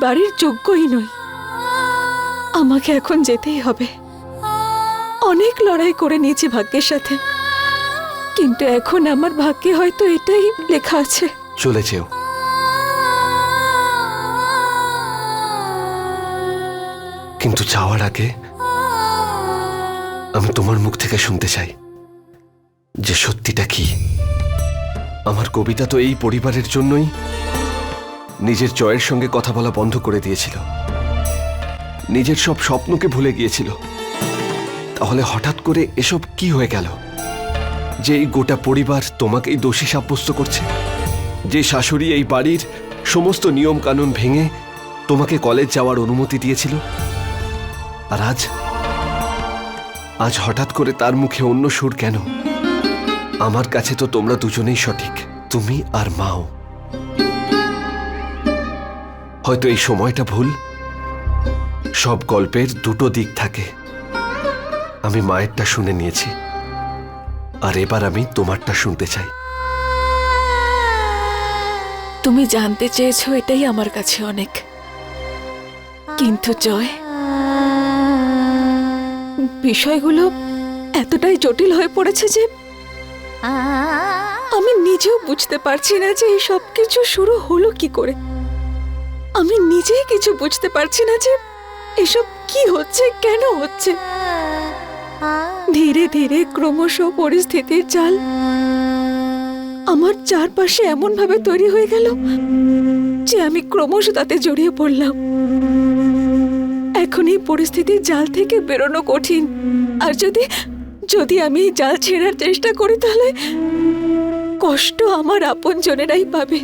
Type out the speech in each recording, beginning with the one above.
বাড়ির যোগ্যই নই আমাকে এখন যেতেই হবে। অনেক লড়াই করে নিয়েছি ভাগ্যের সাথে। কিন্তু এখন আমার ভাগ্যে হয়তো এটাই লেখা আছে। চলে যেও। কিন্তু যাওয়ার আগে আমি তোমার মুখ থেকে শুনতে চাই। যে সত্যিটা কি? আমার কবিতা তো এই পরিবারের জন্যই নিজের জয়ের সঙ্গে কথা বলা বন্ধ করে দিয়েছিল। নিজের সব স্বপ্নকে ভুলে গিয়েছিল। তাহলে হঠাৎ করে এসব কি হয়ে গেল? যে এই গোটা পরিবার তোমাকেই দোষী সাব্যস্ত করছে? যে শাশুড়ি এই বাড়ির সমস্ত নিয়ম কানুন ভেঙে তোমাকে কলেজ যাওয়ার অনুমতি দিয়েছিল? আর আজ? আজ হঠাৎ করে তার মুখে অন্য সুর কেন? আমার কাছে তো তোমরা দুজনেই সঠিক, তুমি আর মাও। হয়তো এই সময়টা ভুল। সব গল্পের দুটো দিক থাকে। আমি মায়েরটা শুনে নিয়েছি। আর এবার আমি তোমারটা শুনতে চাই। তুমি জানতে চেয়েছো এটাই আমার কাছে অনেক। কিন্তু জয়, বিষয়গুলো এতটাই জটিল হয়ে পড়েছে যে আমি নিজেও বুঝতে পারছি না যে এই সব কিছু শুরু হলো কি করে। আমি নিজেই কিছু বুঝতে পারছি না যে এসব কি হচ্ছে, কেন হচ্ছে। ধীরে ধীরে ক্রমশ পরিস্থিতির চাল আমার চারপাশে এমন ভাবে তৈরি হয়ে গেল যে আমি ক্রমশ তাতে জড়িয়ে পড়লাম। এখন এই পরিস্থিতির জাল থেকে বেরোনো কঠিন। আর যদি যদি আমি জাল ছেড়ার চেষ্টা করি তাহলে কষ্ট আমার আপন জনেরাই পাবে।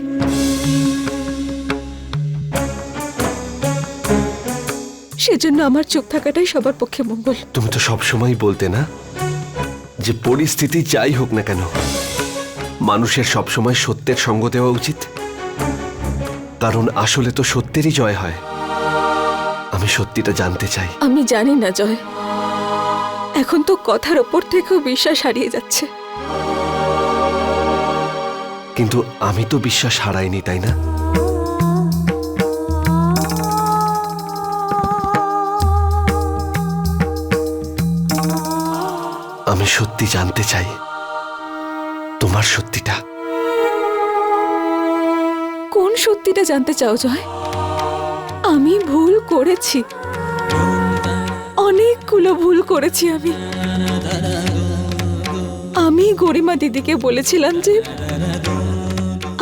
সেজন্য আমার চুপ থাকাটাই সবার পক্ষে মঙ্গল। তুমি তো সবসময় বলতে না যে পরিস্থিতি যাই হোক না কেন মানুষের সবসময় সত্যের সঙ্গ দেওয়া উচিত। কারণ আসলে তো সত্যেরই জয় হয়। আমি সত্যিটা জানতে চাই। আমি জানি না জয়। এখন তো কথার ওপর থেকেও বিশ্বাস হারিয়ে যাচ্ছে। কিন্তু আমি তো বিশ্বাস হারাইনি তাই না? আমি সত্যি জানতে চাই। তোমার সত্যিটা। কোন সত্যিটা জানতে চাও, জয়? আমি ভুল করেছি। অনেকগুলো ভুল করেছি আমি। আমি গরিমা দিদিকে বলেছিলাম যে,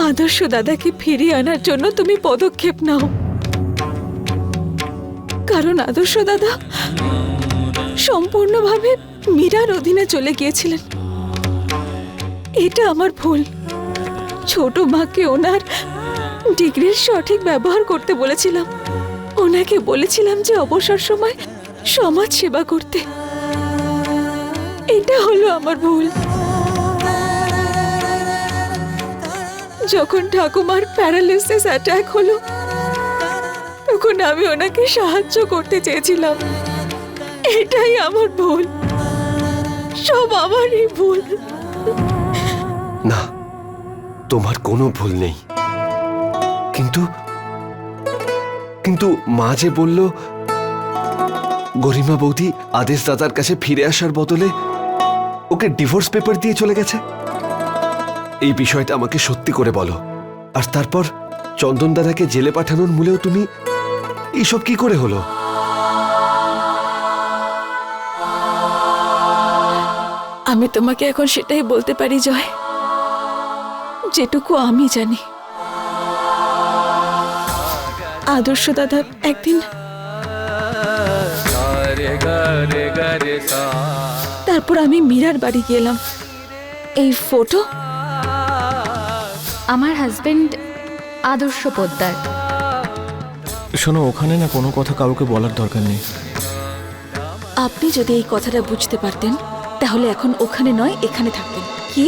আদর্শ দাদাকে ফিরিয়ে আনার জন্য তুমি পদক্ষেপ নাও। কারণ আদর্শ দাদা সম্পূর্ণভাবে মীরার অধীনে চলে গিয়েছিলেন। এটা আমার ভুল। ছোট মাকে ওনার ডিগ্রির সঠিক ব্যবহার করতে বলেছিলাম। ওনাকে বলেছিলাম যে অবসর সময় সমাজ সেবা করতে। এটা হলো আমার ভুল। যখন ঠাকুমার প্যারালিসিস অ্যাটাক হলো, তখন আমি ওনাকে সাহায্য করতে চেয়েছিলাম। এটাই আমার ভুল। সব আমারই ভুল। না, তোমার কোনো ভুল নেই। কিন্তু কিন্তু মা যে বলল, গরিমা বৌদি আদেশ দাদার কাছে ফিরে আসার বদলে ওকে ডিভোর্স পেপার দিয়ে চলে গেছে। এই বিষয়টা আমাকে সত্যি করে বলো। আর তারপর চন্দন দাদাকে জেলে পাঠানোর মূলেও তুমি এইসব কি করে হলো? আমি তোমাকে এখন সেটাই বলতে পারি জয়। যেটুকু আমি জানি। আদর্শ দাদা একদিন তারপর আমি মীরার বাড়ি গেলাম। এই ফটো আমার হাজবেন্ড আদর্শ পোদ্দার। শোনো ওখানে না কোনো কথা কাউকে বলার দরকার নেই। আপনি যদি এই কথাটা বুঝতে পারতেন তাহলে এখন ওখানে নয়, এখানে থাকতেন কি?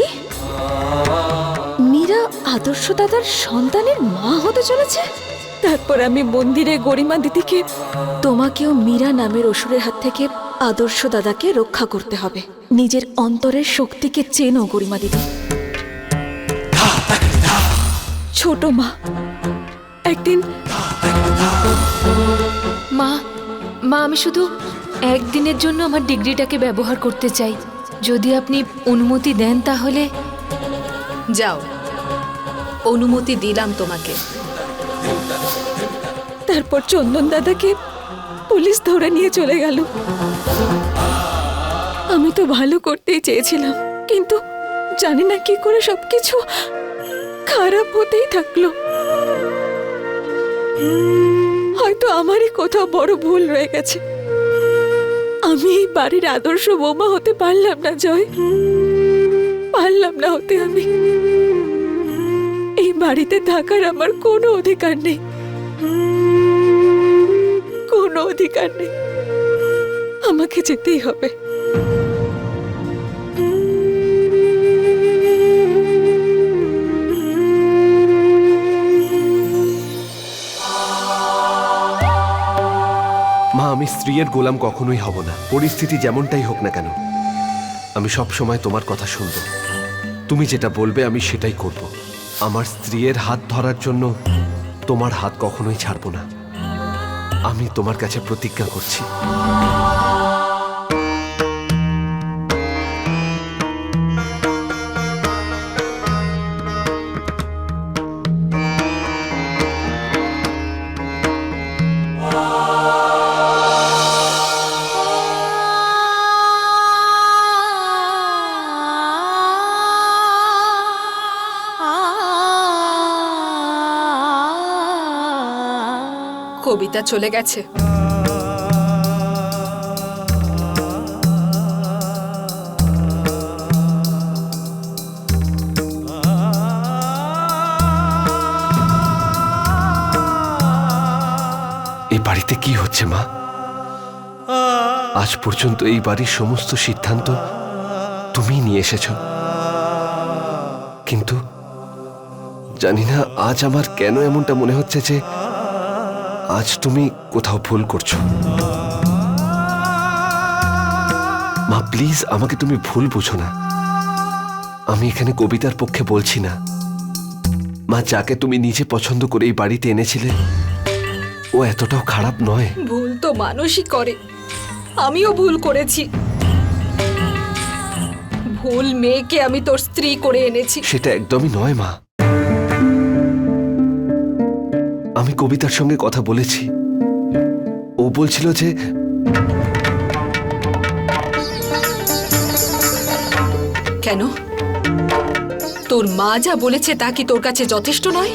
মীরা আদর্শ দাদার সন্তানের মা হতে চলেছে? তারপর আমি মন্দিরে গরিমা দিদিকে, তোমাকেও মীরা নামের অসুরের হাত থেকে আদর্শ দাদাকে রক্ষা করতে হবে। নিজের অন্তরের শক্তিকে চেনো গরিমা দিদি। ছোট মা, একদিন মা মা, আমি শুধু একদিনের জন্য আমার ডিগ্রিটাকে ব্যবহার করতে চাই। যদি আপনি অনুমতি দেন তাহলে। যাও। অনুমতি দিলাম তোমাকে। তারপর চন্দন দাদাকে পুলিশ ধরে নিয়ে চলে গেল। আমি তো ভালো করতেই চেয়েছিলাম কিন্তু জানি না কি করে সবকিছু খারাপ হতেই থাকল। হয়তো আমারই কোথাও বড় ভুল রয়ে গেছে। আমি এই বাড়ির আদর্শ বৌমা হতে পারলাম না, জয়। পারলাম না হতে আমি। এই বাড়িতে থাকার আমার কোনো অধিকার নেই। কোনো অধিকার নেই। আমাকে যেতেই হবে। আমি স্ত্রীর গোলাম কখনোই হব না। পরিস্থিতি যেমনটাই হোক না কেন, আমি সব সময় তোমার কথা শুনব। তুমি যেটা বলবে আমি সেটাই করব। আমার স্ত্রীর হাত ধরার জন্য তোমার হাত কখনোই ছাড়ব না। আমি তোমার কাছে প্রতিজ্ঞা করছি। কবিতা চলে গেছে। এই বাড়িতে কি হচ্ছে, মা? আজ পর্যন্ত এই বাড়ির সমস্ত সিদ্ধান্ত তুমি নিয়ে এসেছ। কিন্তু জানি না আজ আমার কেন এমনটা মনে হচ্ছে যে আজ তুমি কোথাও ভুল করছ। মা প্লিজ আমাকে তুমি ভুল বুঝো না। আমি এখানে কবিতার পক্ষে বলছি না। মা যাকে তুমি নিজে পছন্দ করে এই বাড়িতে এনেছিলে ও এতটাও খারাপ নয়। ভুল তো মানুষই করে। আমিও ভুল করেছি। ভুল মেয়েকে আমি তোর স্ত্রী করে এনেছি। সেটা একদমই নয় মা। আমি কবিতার সঙ্গে কথা বলেছি। ও বলছিল যে কেন? তোর মা যা বলেছে তা কি তোর কাছে যথেষ্ট নয়?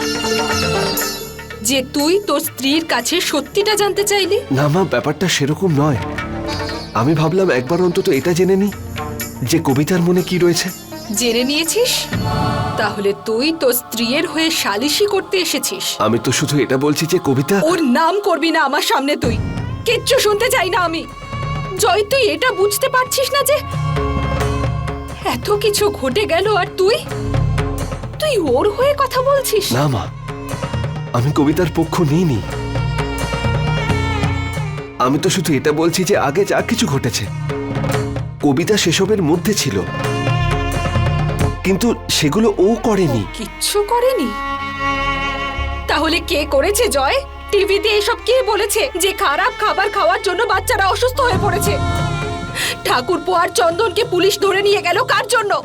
যে তুই তোর স্ত্রীর কাছে সত্যিটা জানতে চাইলি? না মা ব্যাপারটা সেরকম নয়। আমি ভাবলাম একবার অন্তত এটা জেনে নি যে কবিতার মনে কি রয়েছে। জেনে নিয়েছিস? তাহলে তুই তো স্ত্রীর হয়ে সালিশি করতে এসেছিস। আমি তো শুধু এটা বলছি যে কবিতা ওর নাম করবি না আমার সামনে তুই। কিচ্ছু শুনতে চাই না আমি। জয় তুই এটা বুঝতে পারছিস না যে এত কিছু ঘটে গেল আর তুই? তুই ওর হয়ে কথা বলছিস? না মা আমি কবিতার পক্ষ নিইনি। আমি তো শুধু এটা বলছি যে আগে যা কিছু ঘটেছে কবিতা সেসবের মধ্যে ছিল। কিন্তু সেগুলো ও করেনি। কিচ্ছু করেনি? তাহলে কে করেছে জয়? টিভিতে এসব কে বলেছে যে খারাপ খাবার খাওয়ার জন্য বাচ্চারা অসুস্থ হয়ে পড়েছে? ঠাকুর আর চন্দনকে পুলিশ ধরে নিয়ে গেল কার জন্য?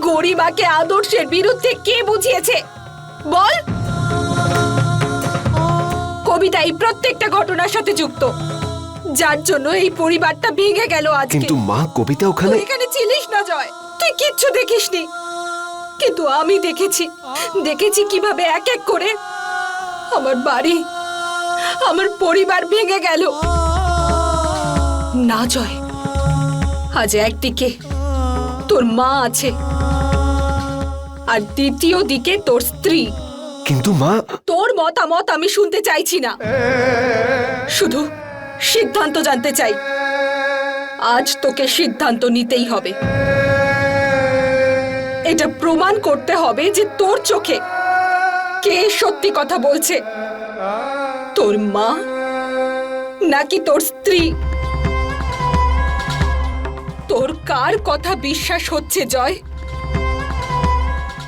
গরিমাকে আদর্শের বিরুদ্ধে কে বুঝিয়েছে? বল! কবিতা এই প্রত্যেকটা ঘটনার সাথে যুক্ত। যার জন্য এই পরিবারটা ভেঙে গেল আজকে। কিন্তু মা কবিতা ওখানে এখানে ছিলিস না জয়। তুই কিচ্ছু দেখিসনি। কিন্তু আমি দেখেছি। দেখেছি কীভাবে এক এক করে আমার বাড়ি আমার পরিবার ভেঙে গেল। না জয় আজ একদিকে তোর মা আছে আর দ্বিতীয় দিকে তোর স্ত্রী। কিন্তু মা তোর মতামত আমি শুনতে চাইছি না। শুধু সিদ্ধান্ত জানতে চাই। আজ তোকে সিদ্ধান্ত নিতেই হবে। এটা প্রমাণ করতে হবে যে তোর চোখে কে সত্যি কথা বলছে। তোর মা নাকি তোর স্ত্রী? তোর কার কথা বিশ্বাস হচ্ছে, জয়?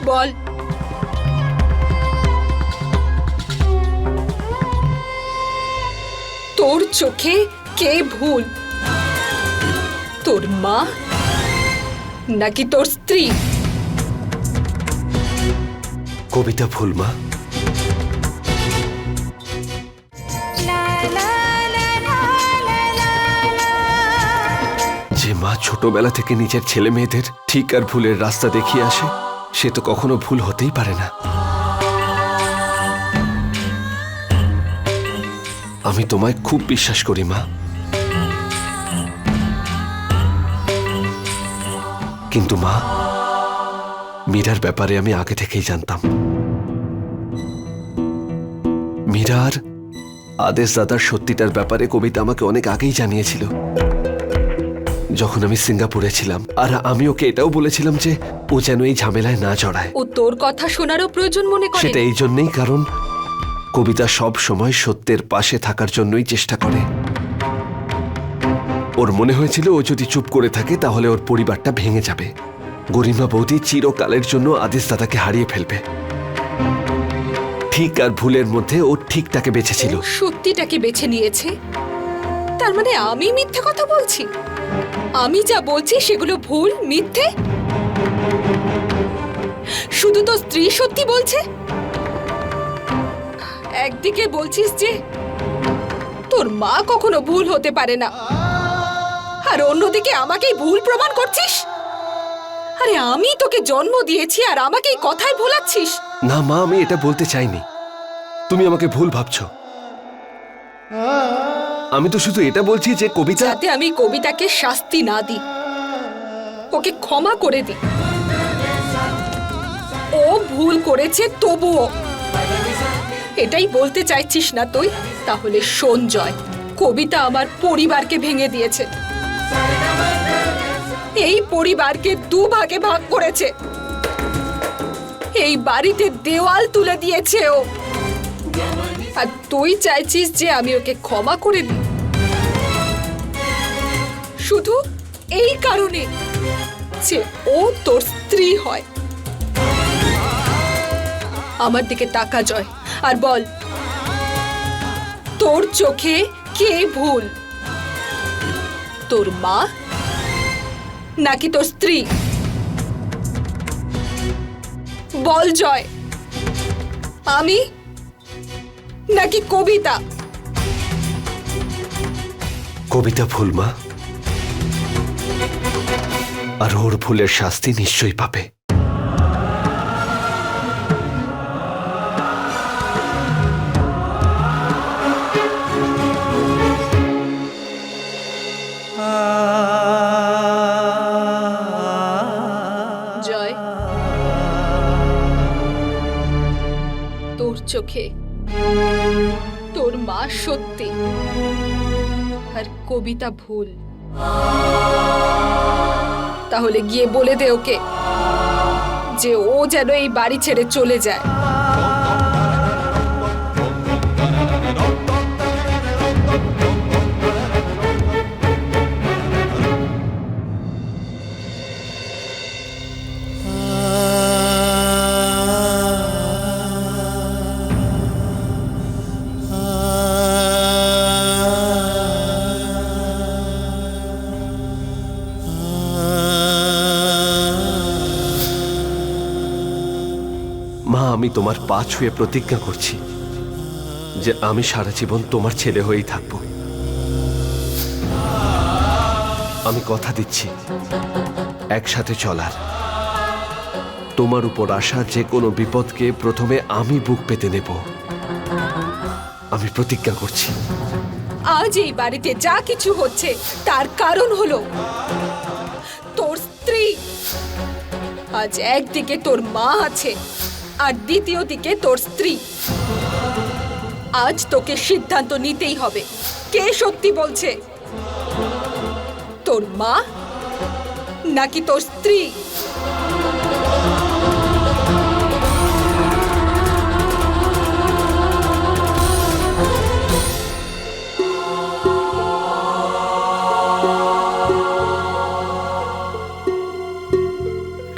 বল। তোর চোখে কে ভুল? তোর মা নাকি তোর স্ত্রী? কবিতা ভুল মা। যে মা ছোটবেলা থেকে নিজের ছেলে মেয়েদের ঠিক আর ভুলের রাস্তা দেখিয়ে আসে সে তো কখনো ভুল হতেই পারে না। আমি তোমায় খুব বিশ্বাস করি মা। কিন্তু মা মীরার ব্যাপারে আমি আগে থেকেই জানতাম। মীরার আদেশ দাদার সত্যিটার ব্যাপারে কবিতা আমাকে অনেক আগেই জানিয়েছিল। যখন আমি সিঙ্গাপুরে ছিলাম আর আমি ওকে এটাও বলেছিলাম যে ও যেন এই ঝামেলায় না জড়ায়। ও তোর কথা শোনারও প্রয়োজন মনে করে। সেটা এই জন্যই কারণ কবিতা সব সময় সত্যের পাশে থাকার জন্যই চেষ্টা করে। ওর মনে হয়েছিল ও যদি চুপ করে থাকে তাহলে ওর পরিবারটা ভেঙে যাবে। গরিমা বৌদি চিরকালের জন্য আদেশ দাদাকে হারিয়ে ফেলবে। ঠিক আর ভুলের মধ্যে ও ঠিকটাকে বেছেছিল। সত্যিটাকে বেছে নিয়েছে? তার মানে আমি মিথ্যে কথা বলছি? আমি যা বলছি সেগুলো ভুল, মিথ্যে? শুধু তো স্ত্রী সত্যি বলছে? একদিকে বলছিস যে তোর মা কখনো ভুল হতে পারে না। আর অন্যদিকে আমাকেই ভুল প্রমাণ করছিস? আরে আমি তোকে জন্ম দিয়েছি আর আমাকেই কথায় ভোলাচ্ছিস। না, মা, আমি এটা বলতে চাইনি। তুমি আমাকে ভুল ভাবছ। আমি তো শুধু এটা বলছি যে কবিতা যাতে আমি কবিতাকে শাস্তি না দিই। ওকে ক্ষমা করে দিই। ও ভুল করেছে, তবুও। এটাই বলতে চাইছিস না তুই? তাহলে শোন, জয়। কবিতা আমার পরিবারকে ভেঙে দিয়েছে। এই পরিবারকে দু ভাগে ভাগ করেছে। এই বাড়িতে দেওয়াল তুলে দিয়েছে ও আর তুই চাইছিস যে আমি ওকে ক্ষমা করে দিই। শুধু এই কারণে যে ও তোর স্ত্রী হয়। আমার দিকে তাকা জয়, আর বল, তোর চোখে কে ভুল? তোর মা নাকি তোর স্ত্রী? বল জয়। আমি নাকি কবিতা? কবিতা ভুল মা। আর ওর ভুলের শাস্তি নিশ্চয়ই পাবে। চোখে। তোর মা সত্যি। আর কবিতা ভুল। তাহলে গিয়ে বলে দে ওকে যে ও যেন এই বাড়ি ছেড়ে চলে যায়। মা, আমি তোমার পা ছুঁয়ে প্রতিজ্ঞা করছি যে আমি সারা জীবন তোমার ছেলে হয়েই থাকব। আমি কথা দিচ্ছি, একসাথে চলার। তোমার উপর আসা যে কোনো বিপদকে প্রথমে আমি বুক পেতে নেব। আমি প্রতিজ্ঞা করছি। আজ এই বাড়িতে যা কিছু হচ্ছে, তার কারণ হলো তোর স্ত্রী। আজ একদিকে তোর মা আছে আর দ্বিতীয় দিকে তোর স্ত্রী। আজ তোকে সিদ্ধান্ত নিতেই হবে। কে সত্যি বলছে? তোর মা? নাকি তোর স্ত্রী?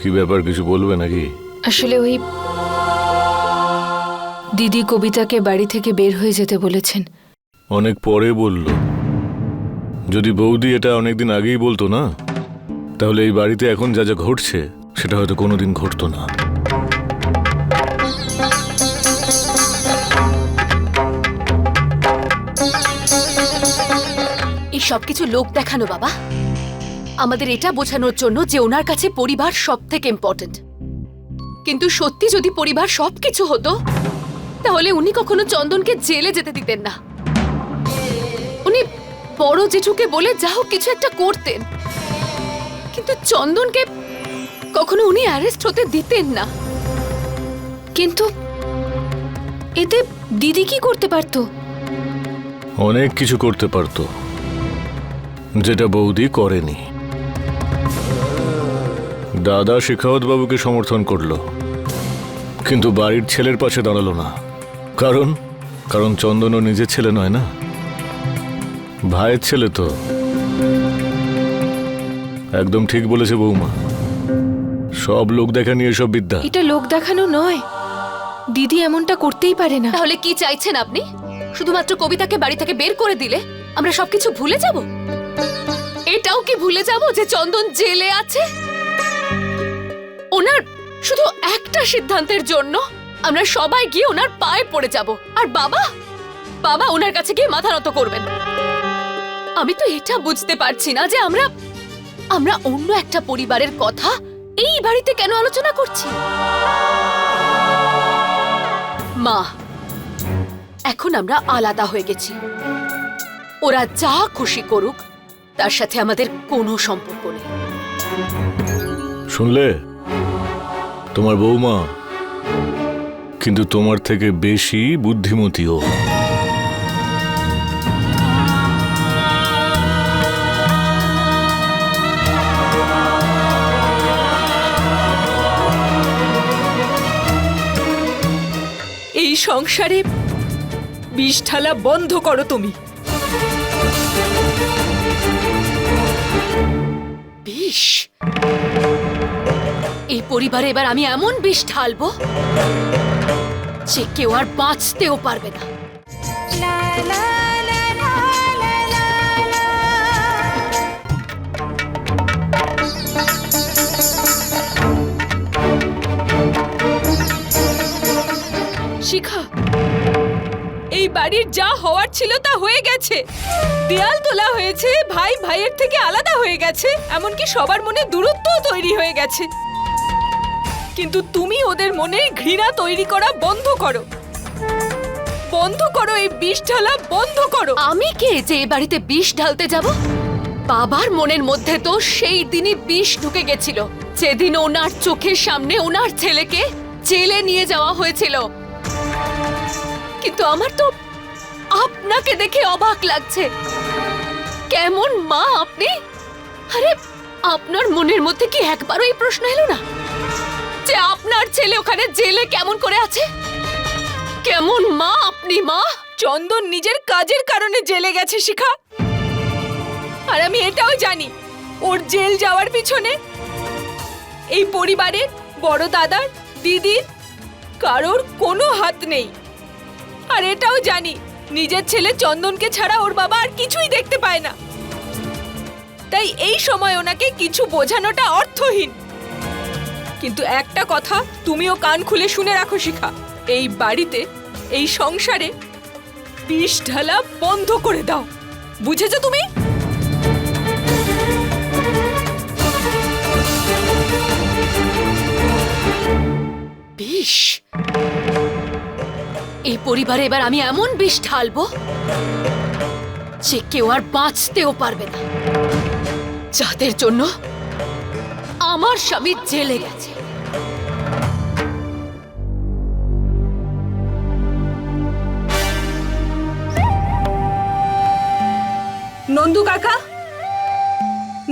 কি ব্যাপার কিছু বলবে নাকি? আসলে ওই দিদি কবিতাকে বাড়ি থেকে বের হয়ে যেতে বলেছেন। অনেক পরে বলল। যদি বৌদি এটা অনেকদিন আগেই বলতো না তাহলে এই বাড়িতে এখন যা যা ঘটছে সেটা হয়তো কোনোদিন ঘটতো না। এই সবকিছু লোক দেখানো বাবা। আমাদের এটা বোঝানোর জন্য যে ওনার কাছে পরিবার সব থেকে ইম্পর্টেন্ট কিন্তু সত্যি যদি পরিবার সবকিছু হতো তাহলে উনি কখনো চন্দনকে জেলে যেতে দিতেন না। উনি বড় জেঠুকে বলে যা হোক কিছু একটা করতেন। কিন্তু চন্দনকে কখনো উনি অ্যারেস্ট হতে দিতেন না। কিন্তু এতে দিদি কি করতে পারতো? অনেক কিছু করতে পারতো, যেটা বৌদি করেনি। দাদা শেখাওয়াত বাবুকে সমর্থন করল, কিন্তু বাড়ির ছেলের পাশে দাঁড়াল না। কারণ কারণ চন্দনও নিজের ছেলে নয় না? ভাইয়ের ছেলে তো। একদম ঠিক বলেছে বৌমা। সব লোক দেখা নিয়ে সব বিদ্যা। এটা লোক দেখানো নয়। দিদি এমনটা করতেই পারে না। তাহলে কি চাইছেন আপনি? শুধুমাত্র কবিতাকে বাড়ি থেকে বের করে দিলে আমরা সবকিছু ভুলে যাব? এটাও কি ভুলে যাব যে চন্দন জেলে আছে? ওনার শুধু একটা সিদ্ধান্তের জন্য আমরা সবাই গিয়ে ওনার পায়ে পড়ে যাব। আর বাবা? বাবা ওনার কাছে গিয়ে মাথা নত করবেন। আমি তো এটা বুঝতে পারছি না যে আমরা আমরা অন্য একটা পরিবারের কথা এই বাড়িতে কেন আলোচনা করছি? মা, এখন আমরা আলাদা হয়ে গেছি। ওরা যা খুশি করুক, তার সাথে আমাদের কোনো সম্পর্ক নেই। শুনলে? তোমার বৌমা কিন্তু তোমার থেকে বেশি বুদ্ধিমতীও। এই সংসারে বিষ ঢালা বন্ধ করো তুমি। বিষ? এই পরিবারে এবার আমি এমন বিষ ঢালবো? যে কেউ আর বাঁচতেও পারবে না। শিখা এই বাড়ির যা হওয়ার ছিল তা হয়ে গেছে। দেয়াল তোলা হয়েছে ভাই ভাইয়ের থেকে আলাদা হয়ে গেছে এমনকি সবার মনে দূরত্বও তৈরি হয়ে গেছে। কিন্তু তুমি ওদের মনে ঘৃণা তৈরি করা বন্ধ করো। বন্ধ করো এই বিষ ঢালা, বন্ধ করো। আমি কে যে এ বাড়িতে বিষ ঢালতে যাব? বাবার মনের মধ্যে তো সেই দিনই বিষ ঢুকে গেছিল। যেদিন ওনার চোখের সামনে ওনার ছেলেকে জেলে নিয়ে যাওয়া হয়েছিল। কিন্তু আমার তো আপনাকে দেখে অবাক লাগছে। কেমন মা আপনি? আরে, আপনার মনের মধ্যে কি একবারও এই প্রশ্ন এলো না? যে আপনার ছেলে ওখানে জেলে কেমন করে আছে? কেমন মা আপনি, মা? চন্দন নিজের কাজের কারণে জেলে গেছে, শিখা। আর আমি এটাও জানি, ওর জেল যাওয়ার পিছনে এই পরিবারের বড় দাদার দিদির কারোর কোনো হাত নেই। আর এটাও জানি, নিজের ছেলে চন্দনকে ছাড়া ওর বাবা আর কিছুই দেখতে পায় না। তাই এই সময় ওনাকে কিছু বোঝানোটা অর্থহীন। কিন্তু একটা কথা তুমিও কান খুলে শুনে রাখো, শিখা। এই বাড়িতে, এই সংসারে বিষ ঢালা বন্ধ করে দাও। বুঝেছ তুমি? বিষ? এই পরিবারে এবার আমি এমন বিষ ঢালবো যে কেউ আর বাঁচতেও পারবে না। যাদের জন্য আমার স্বামী জেলে গেছে। নন্দু কাকা?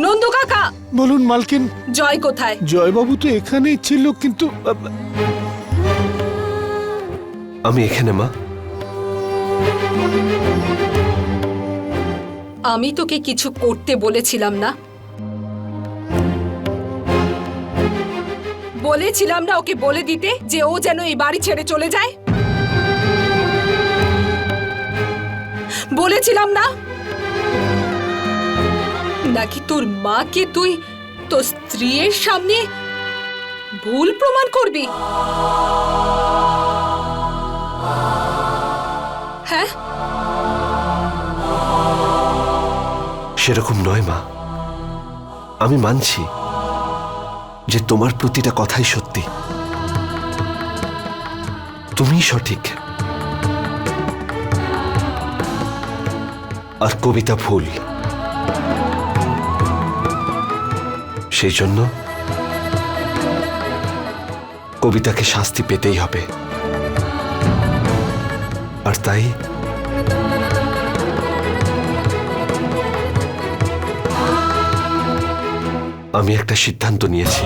নন্দু কাকা? বলুন মালকিন। জয় কোথায়? জয়বাবু তো এখানেই ছিল কিন্তু আমি এখানে মা। আমি তোকে কিছু করতে বলেছিলাম না? বলেছিলাম না ওকে বলে দিতে যে ও যেন এই বাড়ি ছেড়ে চলে যায়? বলেছিলাম না। নাকি তোর মাকে তুই তোর স্ত্রীর সামনে ভুল প্রমাণ করবি? হ্যাঁ? সেরকম নয় মা। আমি মানছি। যে তোমার প্রতিটা কথাই সত্যি। তুমিই সঠিক। আর কবিতা ভুল। সেই জন্য কবিতাকে শাস্তি পেতেই হবে। আর তাই আমি একটা সিদ্ধান্ত নিয়েছি।